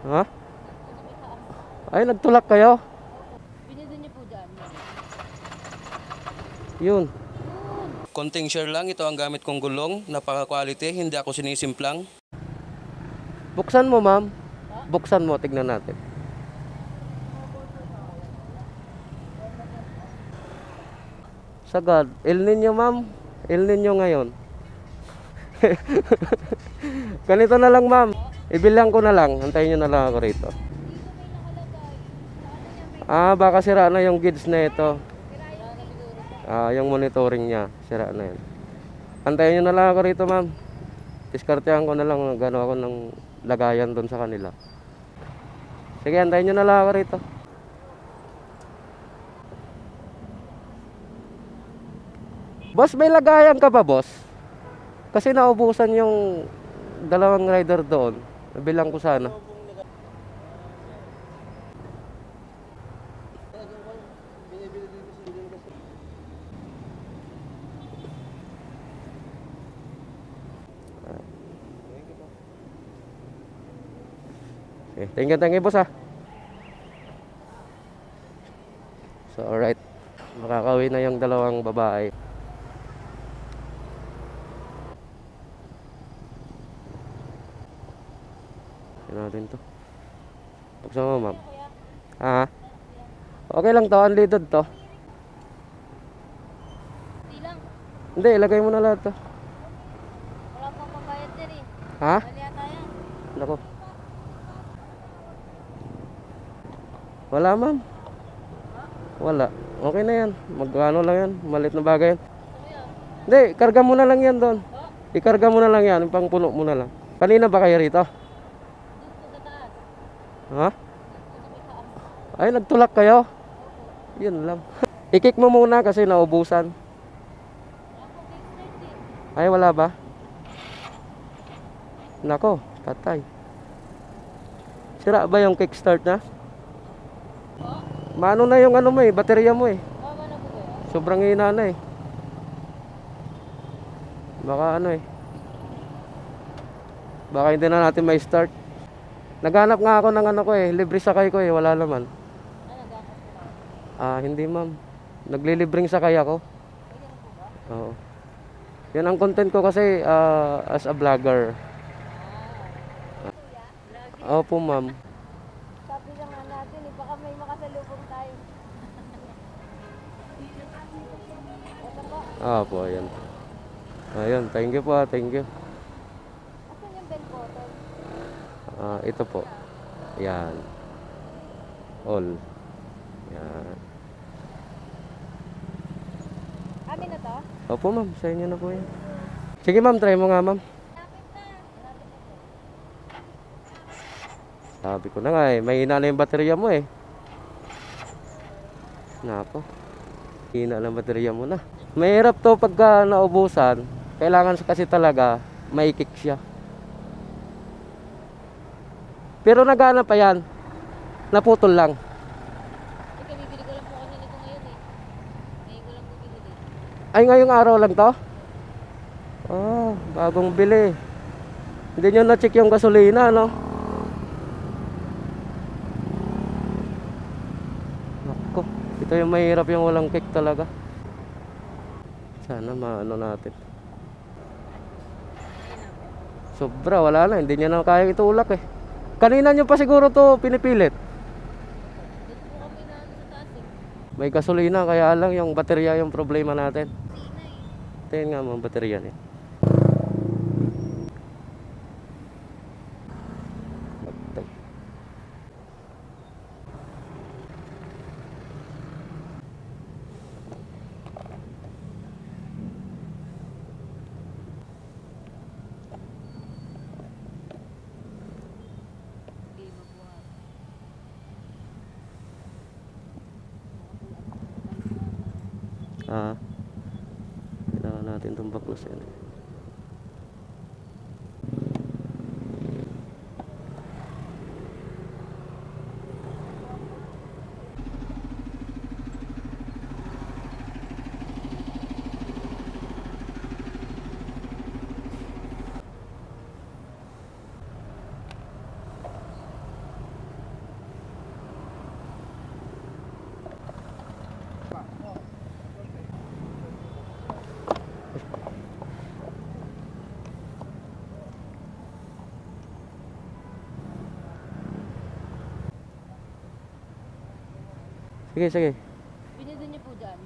Ha? Ay, nagtulak kayo? Binili niyo po dyan. Yun. Konting share lang, ito ang gamit kong gulong. Napaka-quality, hindi ako sinisimplang. Buksan mo, ma'am. Buksan mo, tignan natin. Sagad. El Nino, ma'am. El Nino ngayon. Ganito na lang, ma'am. Ibilang ko na lang. Antayin nyo na lang ako rito. Ah, baka sira na yung gids na ito. Ah, yung monitoring niya. Sira na yan. Antayin nyo na lang ako rito, ma'am. Diskartehan ko na lang. Gano ako ng lagayan doon sa kanila. Sige, antayin nyo na lang ako rito. Boss, may lagayan ka ba, boss? Kasi naubusan yung dalawang rider doon. Nabilang ko sana. Okay, thank you, thank you, boss ha. So, alright. Makakauwi na yung dalawang babae. Yan natin to. Buksan mo, ma'am. Ha? Okay lang to, unleaded to. Hindi lang. Hindi, ilagay mo na lahat to. Wala pang pambayad din eh. Ha? Mali yata yan. Nako. Wala, ma'am. Wala. Okay na yan. Magkano lang yan. Malit na bagay yan. Ano yan? Hindi, karga mo na lang yan doon. Ikarga mo na lang yan. Pang puno mo na lang. Kanina ba kayo rito? Doon po sa taas. Ha? Ay, nagtulak kayo? Yun lang. Ikik mo muna kasi naubusan. Ay, wala ba? Nako, patay. Sira ba yung kickstart na? Maano na yung ano mo eh, baterya mo eh. Sobrang hina na eh. Baka ano eh. Baka hindi na natin may start. Naghanap nga ako ng ano ko eh, libre sakay ko eh, wala naman. Ano. Ah, hindi ma'am. Naglilibring sakay ako. Oo. Yan ang content ko kasi ah, as a vlogger. Opo ma'am. Sabi lang nga natin eh, baka may makasalubong tayo. Opo, ayan. Ayun, thank you po, ah, thank you. Ito po. Yan. All. Yan. Amin na to? Opo ma'am, sa inyo na po yan. Sige ma'am, try mo nga ma'am. Sabi ko na nga eh, may hina na yung baterya mo eh. Nako. Hina ng baterya mo na. Mahirap to pagka naubusan. Kailangan kasi talaga maikik siya. Pero nagana pa yan. Naputol lang. Ito, bibili ko lang po kanina ito ngayon eh. Ngayon ko lang po binili. Ay, ngayong araw lang to? Oh, bagong bili. Hindi nyo na-check yung gasolina, no? Nako, ito yung mahirap yung walang kick talaga. Sana maano natin. Sobra, wala na. Hindi niya na kaya itulak eh. Kanina nyo pa siguro to pinipilit. May gasolina, kaya lang yung baterya yung problema natin. Tingnan nga mga baterya niya. Ah. Kailangan natin itong baklasin. Sige, sige. Binili niyo po dyan.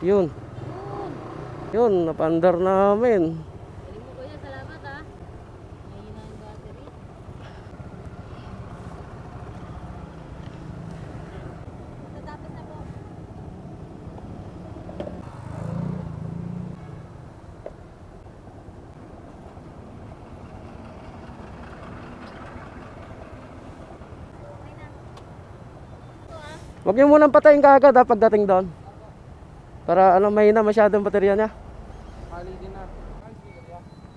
Yun. Yun, napandar namin. Galing mo kuya, salamat ha. Mahina yung battery. Tatapos na po. Huwag niyo munang patayin kaagad ha, pagdating doon. Para ano, mahina masyadong baterya niya.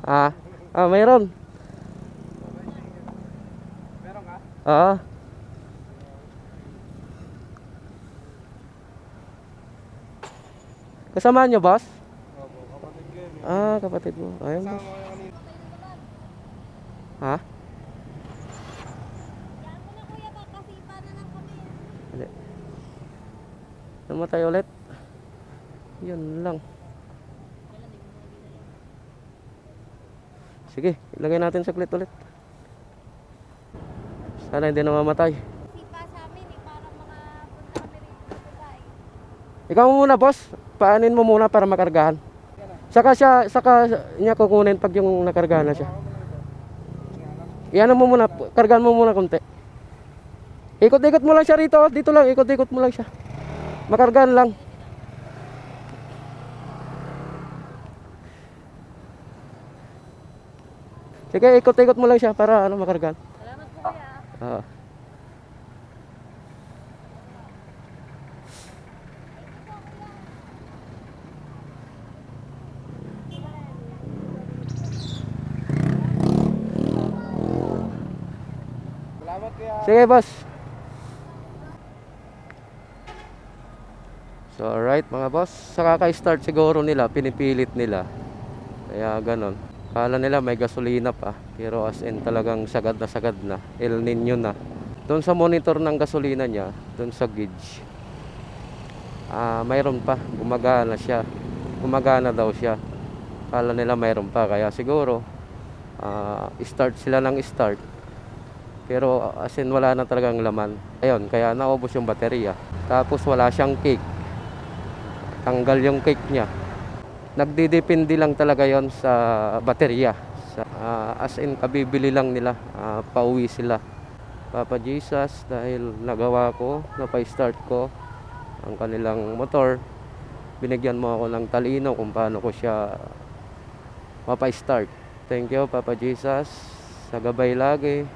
Ah, ah, mayroon. Meron ka? Oo. Kasama niyo, boss? Ah, kapatid mo. Ayun. Ha? Yan mo na kuya, kakasipa na lang kami. Hindi. Namatay ulit. Yun lang. Sige, ilagay natin saglit ulit. Sana hindi sa amin eh, sa. Ikaw muna, boss. Paanin mo muna para makargahan. Saka siya, saka niya kukunin pag yung nakargahan na siya. Iyan mo muna, kargahan mo muna konti. Ikot-ikot mo lang siya rito, dito lang, ikot-ikot mo lang siya. Makargahan lang. Sige, ikot-ikot mo lang siya para ano makargahan. Salamat po kuya. Oo. Sige, boss. So, alright mga boss. Sa kaka-start siguro nila, pinipilit nila. Kaya ganon. Kala nila may gasolina pa. Pero as in talagang sagad na sagad na. El Nino na. Doon sa monitor ng gasolina niya, doon sa gauge, ah mayroon pa. Gumagana siya. Gumagana daw siya. Kala nila mayroon pa. Kaya siguro, ah, start sila ng start. Pero as in wala na talagang laman. Ayun, kaya naubos yung baterya. Tapos wala siyang cake. Tanggal yung cake niya. Nagdidepende lang talaga yon sa baterya. Sa, ah, as in, kabibili lang nila. Ah, pauwi sila. Papa Jesus, dahil nagawa ko, napay-start ko ang kanilang motor, binigyan mo ako ng talino kung paano ko siya mapay-start. Thank you, Papa Jesus. Sa gabay lagi.